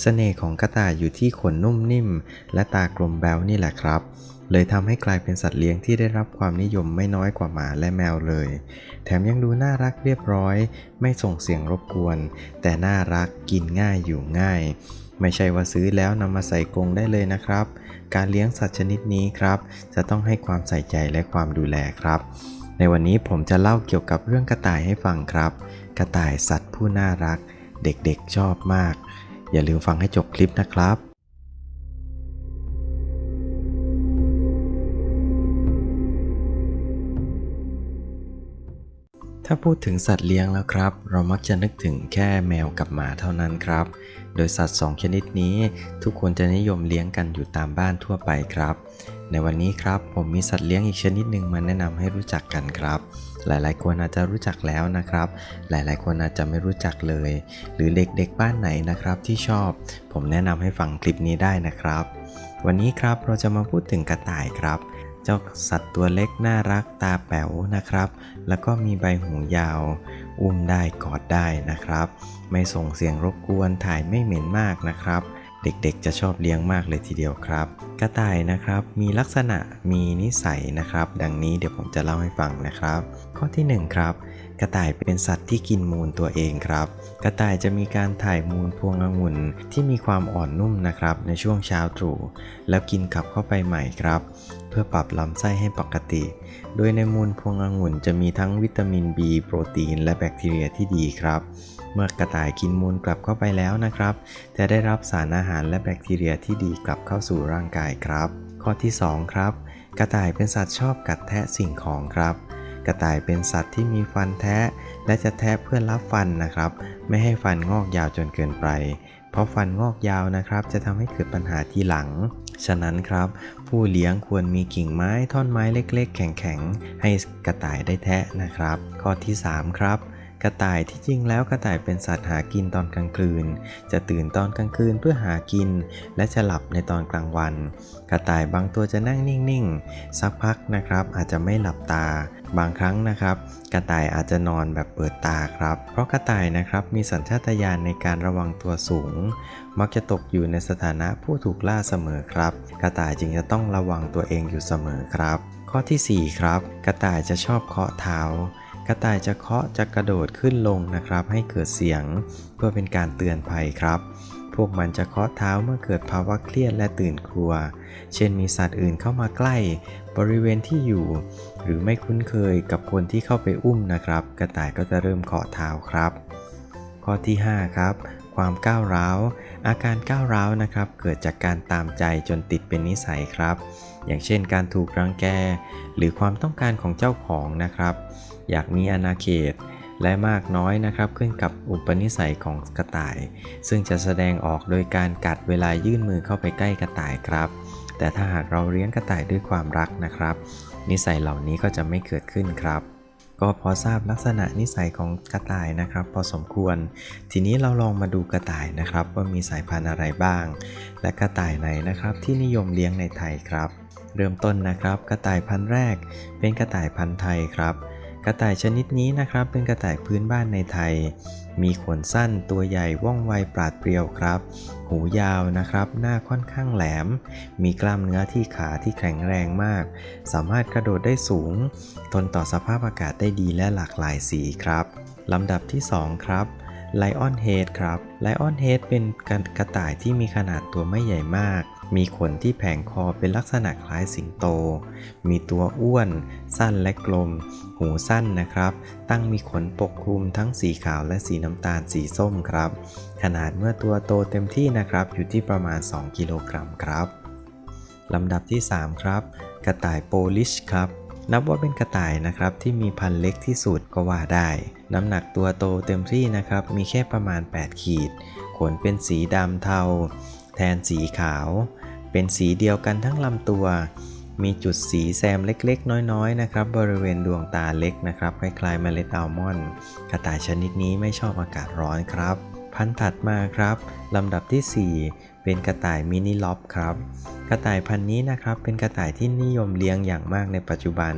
เสน่ห์ของกระต่ายอยู่ที่ขนนุ่มนิ่ม และตากลมแบวนี่แหละครับ เลยทำให้กลายเป็นสัตว์เลี้ยงที่ได้รับความนิยมไม่น้อยกว่าหมาและแมวเลย แถมยังดูน่ารักเรียบร้อย ไม่ส่งเสียงรบกวน แต่น่ารักกินง่ายอยู่ง่าย ไม่ใช่ว่าซื้อแล้วนำมาใส่กรงได้เลยนะครับ การเลี้ยงสัตว์ชนิดนี้ครับ จะต้องให้ความใส่ใจและความดูแลครับ ในวันนี้ผมจะเล่าเกี่ยวกับเรื่องกระต่ายให้ฟังครับ กระต่ายสัตว์ผู้น่ารัก เด็กๆชอบมาก อย่าลืมฟังให้จบคลิปนะครับถ้าพูดถึงสัตว์เลี้ยงแล้วครับ เรามักจะนึกถึงแค่แมวกับหมาเท่านั้นครับ โดยสัตว์สองชนิดนี้ ทุกคนจะนิยมเลี้ยงกันอยู่ตามบ้านทั่วไปครับ ในวันนี้ครับผมมีสัตว์เลี้ยงอีกชนิดหนึ่งมาแนะนำให้รู้จักกันครับ หลายๆ คนอาจจะรู้จักแล้วนะครับ หลายๆ คนอาจจะไม่รู้จักเลย หรือเด็กๆบ้านไหนนะครับที่ชอบ ผมแนะนำให้ฟังคลิปนี้ได้นะครับ วันนี้ครับเราจะมาพูดถึงกระต่ายครับ เจ้าสัตว์ตัวเล็กน่ารักตาแป๋วนะครับ แล้วก็มีใบหูยาว อุ้มได้กอดได้นะครับ ไม่ส่งเสียงรบกวนถ่ายไม่เหม็นมากนะครับ เด็กๆ จะชอบเลี้ยงมากเลยทีเดียวครับ กระต่ายนะครับมีลักษณะมีนิสัยนะครับ ดังนี้เดี๋ยวผมจะเล่าให้ฟังนะครับ ข้อที่หนึ่งครับ กระต่ายเป็นสัตว์ที่กินมูลตัวเองครับ กระต่ายจะมีการถ่ายมูลพวงองุ่นที่มีความอ่อนนุ่มนะครับในช่วงเช้าตรู่แล้วกินกลับเข้าไปใหม่ครับ เพื่อปรับลำไส้ให้ปกติ โดยในมูลพวงองุ่นจะมีทั้งวิตามิน B โปรตีน และแบคทีเรียที่ดีครับ เมื่อกระต่ายกินมูลกลับเข้าไปแล้วนะครับ จะได้รับสารอาหารและแบคทีเรียที่ดีกลับเข้าสู่ร่างกายครับ ข้อที่ 2 ครับ กระต่ายเป็นสัตว์ชอบกัดแทะสิ่งของครับ กระต่ายเป็นสัตว์ที่มีฟันแทะ และจะแทะเพื่อรับฟันนะครับ ไม่ให้ฟันงอกยาวจนเกินไป เพราะฟันงอกยาวนะครับ จะทำให้เกิดปัญหาที่หลังฉะนั้นครับ ผู้เลี้ยงควรมีกิ่งไม้ท่อนไม้เล็ก ๆ แข็งๆ ให้กระต่ายได้แทะนะครับ ข้อที่ 3 ครับ กระต่ายที่จริงแล้วกระต่ายเป็นสัตว์หากินตอนกลางคืน จะตื่นตอนกลางคืนเพื่อหากิน และจะหลับในตอนกลางวัน กระต่ายบางตัวจะนั่งนิ่งๆ สักพักนะครับอาจจะไม่หลับตา บางครั้งนะครับ กระต่ายอาจจะนอนแบบเปิดตาครับ เพราะกระต่ายนะครับมีสัญชาตญาณในการระวังตัวสูง มักจะตกอยู่ในสถานะผู้ถูกล่าเสมอครับ กระต่ายจึงจะต้องระวังตัวเองอยู่เสมอครับ ข้อทีสี่4 ครับ กระต่ายจะชอบเคาะเท้า กระต่ายจะเคาะจะกระโดดขึ้นลงนะครับ ให้เกิดเสียงเพื่อเป็นการเตือนภัยครับ พวกมันจะเคาะเท้าเมื่อเกิดภาวะเครียดและตื่นกลัว เช่นมีสัตว์อื่นเข้ามาใกล้ บริเวณที่อยู่ หรือไม่คุ้นเคยกับคนที่เข้าไปอุ้มนะครับ กระต่ายก็จะเริ่มเคาะเท้าครับ ข้อที่ 5 ครับความก้าวร้าว อาการก้าวร้าวนะครับ เกิดจากการตามใจจนติดเป็นนิสัยครับ อย่างเช่นการถูกรังแก หรือความต้องการของเจ้าของนะครับ อยากมีอาณาเขต และมากน้อยนะครับขึ้นกับอุปนิสัยของกระต่าย ซึ่งจะแสดงออกโดยการกัดเวลายื่นมือเข้าไปใกล้กระต่ายครับ แต่ถ้าหากเราเลี้ยงกระต่ายด้วยความรักนะครับ นิสัยเหล่านี้ก็จะไม่เกิดขึ้นครับก็พอทราบลักษณะนิสัยของกระต่ายนะครับ พอสมควร ทีนี้เราลองมาดูกระต่ายนะครับ ว่ามีสายพันธุ์อะไรบ้าง และกระต่ายไหนนะครับ ที่นิยมเลี้ยงในไทยครับ เริ่มต้นนะครับ กระต่ายพันธุ์แรก เป็นกระต่ายพันธุ์ไทยครับ กระต่ายชนิดนี้นะครับเป็นกระต่ายพื้นบ้านในไทย มีขนสั้นตัวใหญ่ว่องไวปราดเปรียวครับ หูยาวนะครับ หน้าค่อนข้างแหลม มีกล้ามเนื้อที่ขาที่แข็งแรงมาก สามารถกระโดดได้สูง ทนต่อสภาพอากาศได้ดีและหลากหลายสีครับลำดับที่ 2 ครับไลออนเฮดครับไลออนเฮดเป็นกระต่ายที่มีขนาดตัวไม่ใหญ่มาก มีขนที่แผงคอเป็นลักษณะคล้ายสิงโต มีตัวอ้วน สั้นและกลม หูสั้นนะครับ ตั้งมีขนปกคลุมทั้งสีขาวและสีน้ำตาลสีส้มครับ ขนาดเมื่อตัวโตเต็มที่นะครับ อยู่ที่ประมาณ 2 กิโลกรัมครับลำดับที่ 3 ครับ กระต่ายโปลิชครับ นับว่าเป็นกระต่ายนะครับที่มีพันธุ์เล็กที่สุดก็ว่าได้ น้ำหนักตัวโตเต็มที่นะครับ มีแค่ประมาณ 8 ขีด ขนเป็นสีดำเทา แทนสีขาว เป็นสีเดียวกันทั้งลำตัว มีจุดสีแซมเล็กๆ น้อยๆ นะครับ บริเวณดวงตาเล็กนะครับ คล้ายๆเมล็ดอัลมอนด์กระต่ายชนิดนี้ไม่ชอบอากาศร้อนครับพพันธุ์ถัดมาครับลำดับที่ 4 เป็นกระต่ายมินิล็อบครับกระต่ายพันธุ์นี้นะครับเป็นกระต่ายที่นิยมเลี้ยงอย่างมากในปัจจุบัน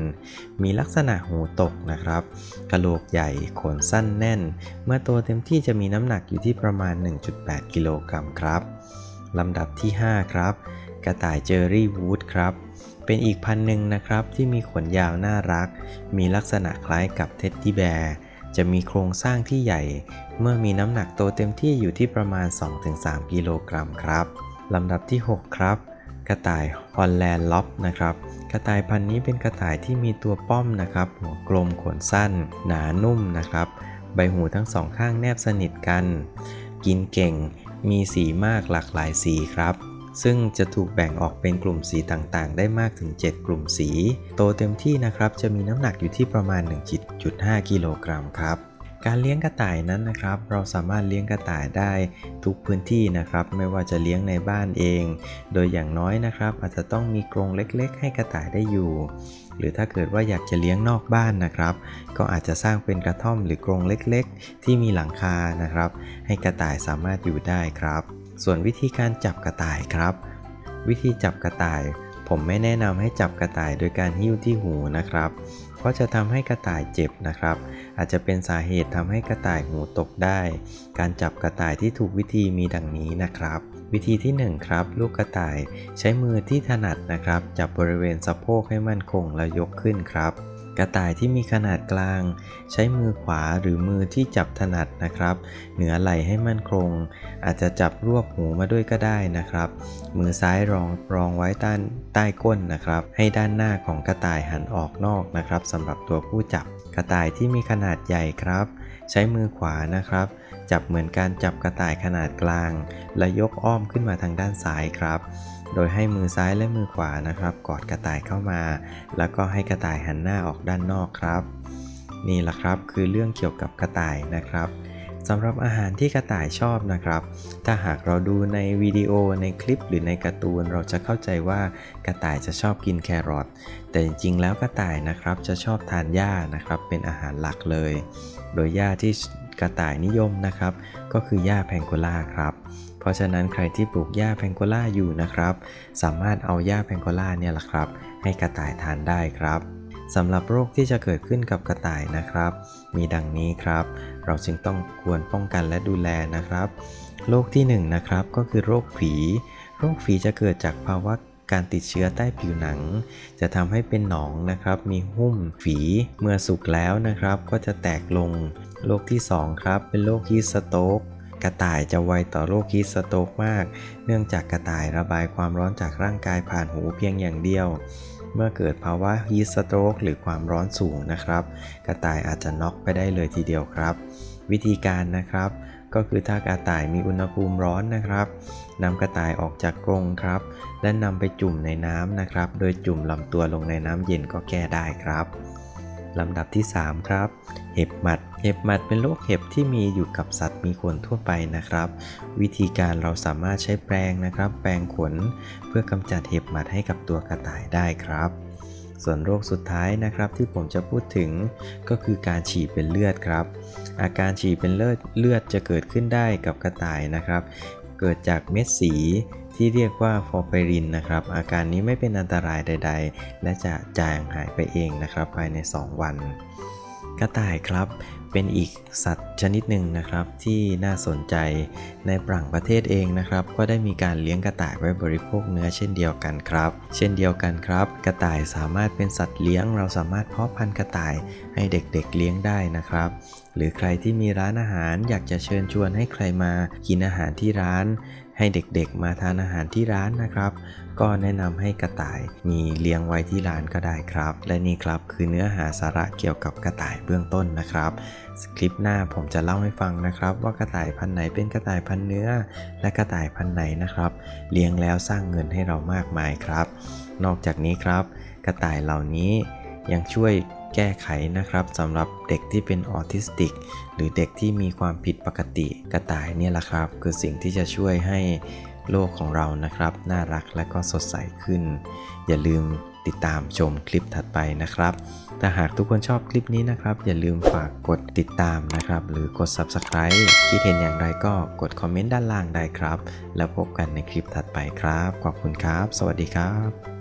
มีลักษณะหูตกนะครับกระโหลกใหญ่ขนสั้นแน่น เมื่อโตเต็มที่จะมีน้ำหนักอยู่ที่ประมาณ 1.8 กิโลกรัมครับ ลำดับที่ 5 ครับ กระต่ายเจอรี่วูดครับ เป็นอีกพันหนึ่งนะครับที่มีขนยาวน่ารัก มีลักษณะคล้ายกับเท็ดดี้แบร์ จะมีโครงสร้างที่ใหญ่ เมื่อมีน้ำหนักโตเต็มที่อยู่ที่ประมาณ 2-3 กิโลกรัมครับลำดับที่ 6 ครับ กระต่ายฮอลแลนด์ล็อบนะครับ กระต่ายพันธุ์นี้เป็นกระต่ายที่มีตัวป้อมนะครับ หัวกลมขนสั้น หนานุ่มนะครับ ใบหูทั้งสองข้างแนบสนิทกัน กินเก่ง มีสีมากหลากหลายสีครับ ซึ่งจะถูกแบ่งออกเป็นกลุ่มสีต่างๆ ได้มากถึง 7 กลุ่มสี โตเต็มที่นะครับจะมีน้ำหนักอยู่ที่ประมาณ 1.5 กิโลกรัมครับการเลี้ยงกระต่ายนั้นนะครับ เราสามารถเลี้ยงกระต่ายได้ทุกพื้นที่นะครับ ไม่ว่าจะเลี้ยงในบ้านเอง โดยอย่างน้อยนะครับ อาจจะต้องมีกรงเล็กๆ ให้กระต่ายได้อยู่ หรือถ้าเกิดว่าอยากจะเลี้ยงนอกบ้านนะครับ ก็อาจจะสร้างเป็นกระท่อมหรือกรงเล็กๆ ที่มีหลังคานะครับ ให้กระต่ายสามารถอยู่ได้ครับ ส่วนวิธีการจับกระต่ายครับ วิธีจับกระต่าย ผมไม่แนะนำให้จับกระต่ายโดยการหิ้วที่หูนะครับ เพราะจะทำให้กระต่ายเจ็บนะครับ อาจจะเป็นสาเหตุทำให้กระต่ายหูตกได้ การจับกระต่ายที่ถูกวิธีมีดังนี้นะครับ วิธีที่ 1 ครับ ลูกกระต่ายใช้มือที่ถนัดนะครับ จับบริเวณสะโพกให้มั่นคงแล้วยกขึ้นครับ กระต่ายที่มีขนาดกลาง ใช้มือขวาหรือมือที่จับถนัดนะครับ เหนือไหล่ให้มั่นคง อาจจะจับรวบหูมาด้วยก็ได้นะครับ มือซ้ายรองรองไว้ด้านใต้ก้นนะครับ ให้ด้านหน้าของกระต่ายหันออกนอกนะครับสำหรับตัวผู้จับ กระต่ายที่มีขนาดใหญ่ครับ ใช้มือขวานะครับ จับเหมือนการจับกระต่ายขนาดกลาง และยกอ้อมขึ้นมาทางด้านซ้ายครับ โดยให้มือซ้ายและมือขวานะครับ กอดกระต่ายเข้ามา แล้วก็ให้กระต่ายหันหน้าออกด้านนอกครับ นี่แหละครับคือเรื่องเกี่ยวกับกระต่ายนะครับสำหรับอาหารที่กระต่ายชอบนะครับ ถ้าหากเราดูในวิดีโอในคลิปหรือในการ์ตูนเราจะเข้าใจว่ากระต่ายจะชอบกินแครอท แต่จริงๆแล้วกระต่ายนะครับจะชอบทานหญ้านะครับเป็นอาหารหลักเลย โดยหญ้าที่ กระต่ายนิยมนะครับ ก็คือหญ้าแพงโกล่าครับ เพราะฉะนั้นใครที่ปลูกหญ้าแพงโกล่าอยู่นะครับ สามารถเอาหญ้าแพงโกล่าเนี่ยแหละครับ ให้กระต่ายทานได้ครับสำหรับโรคที่จะเกิดขึ้นกับกระต่ายนะครับ มีดังนี้ครับ เราจึงต้องควรป้องกันและดูแลนะครับโรคที่1นงนะครับก็คือโรคฝีโรคฝีจะเกิดจากภาวะการติดเชื้อใต้ผิวหนัง จะทำให้เป็นหนองนะครับ มีหุ้มฝีเมื่อสุกแล้วนะครับ ก็จะแตกลง โรคที่ 2 ครับ เป็นโรคฮีสโตกกระต่ายจะไวต่อโรคฮีสโตกมาก เนื่องจากกระต่ายระบายความร้อนจากร่างกายผ่านหูเพียงอย่างเดียว เมื่อเกิดภาวะฮีสโตกหรือความร้อนสูงนะครับ กระต่ายอาจจะน็อกไปได้เลยทีเดียวครับ วิธีการนะครับ ก็คือถ้ากระต่ายมีอุณหภูมิร้อนนะครับนำกระต่ายออกจากกรงครับ และนำไปจุ่มในน้ำนะครับ โดยจุ่มลำตัวลงในน้ำเย็นก็แก้ได้ครับลำดับที่ 3 ครับ เห็บหมัด ห็บหมัดเป็นโรคเห็บที่มีอยู่กับสัตว์มีขนทั่วไปนะครับ วิธีการเราสามารถใช้แปรงนะครับ แปรงขนเพื่อกำจัดเห็บหมัดให้กับตัวกระต่ายได้ครับส่วนโรคสุดท้ายนะครับที่ผมจะพูดถึงก็คือการฉี่เป็นเลือดครับ อาการฉี่เป็นเลือดเลือดจะเกิดขึ้นได้กับกระต่ายนะครับ เกิดจากเม็ดสีที่เรียกว่าฟอร์ไฟรินนะครับ อาการนี้ไม่เป็นอันตรายใด ๆ และจะจางหายไปเองนะครับภายใน 2 วัน กระต่ายครับเป็นอีกสัตว์ชนิดหนึ่งนะครับที่น่าสนใจในต่างประเทศเองนะครับ ก็ได้มีการเลี้ยงกระต่ายไว้บริโภคเนื้อเช่นเดียวกันครับ เช่นเดียวกันครับ กระต่ายสามารถเป็นสัตว์เลี้ยง เราสามารถเพาะพันธุ์กระต่ายให้เด็กๆเลี้ยงได้นะครับ หรือใครที่มีร้านอาหารอยากจะเชิญชวนให้ใครมากินอาหารที่ร้าน ให้เด็กๆมาทานอาหารที่ร้านนะครับ ก็แนะนำให้กระต่ายมีเลี้ยงไว้ที่ร้านก็ได้ครับ และนี่ครับคือเนื้อหาสาระเกี่ยวกับกระต่ายเบื้องต้นนะครับคลิปหน้าผมจะเล่าให้ฟังนะครับ ว่ากระต่ายพันธุ์ไหนเป็นกระต่ายพันธุ์เนื้อ และกระต่ายพันธุ์ไหนนะครับ เลี้ยงแล้วสร้างเงินให้เรามากมายครับ นอกจากนี้ครับ กระต่ายเหล่านี้ยังช่วย แก้ไขนะครับสำหรับเด็กที่เป็นออทิสติก หรือเด็กที่มีความผิดปกติกระต่ายเนี่ยแหละครับ คือสิ่งที่จะช่วยให้โลกของเรานะครับ น่ารักและก็สดใสขึ้น อย่าลืมติดตามชมคลิปถัดไปนะครับถ้าหากทุกคนชอบคลิปนี้นะครับ อย่าลืมฝากกดติดตามนะครับ หรือกด Subscribe คิดเห็นอย่างไรก็กดคอมเมนต์ด้านล่างได้ครับ แล้วพบกันในคลิปถัดไปครับ ขอบคุณครับ สวัสดีครับ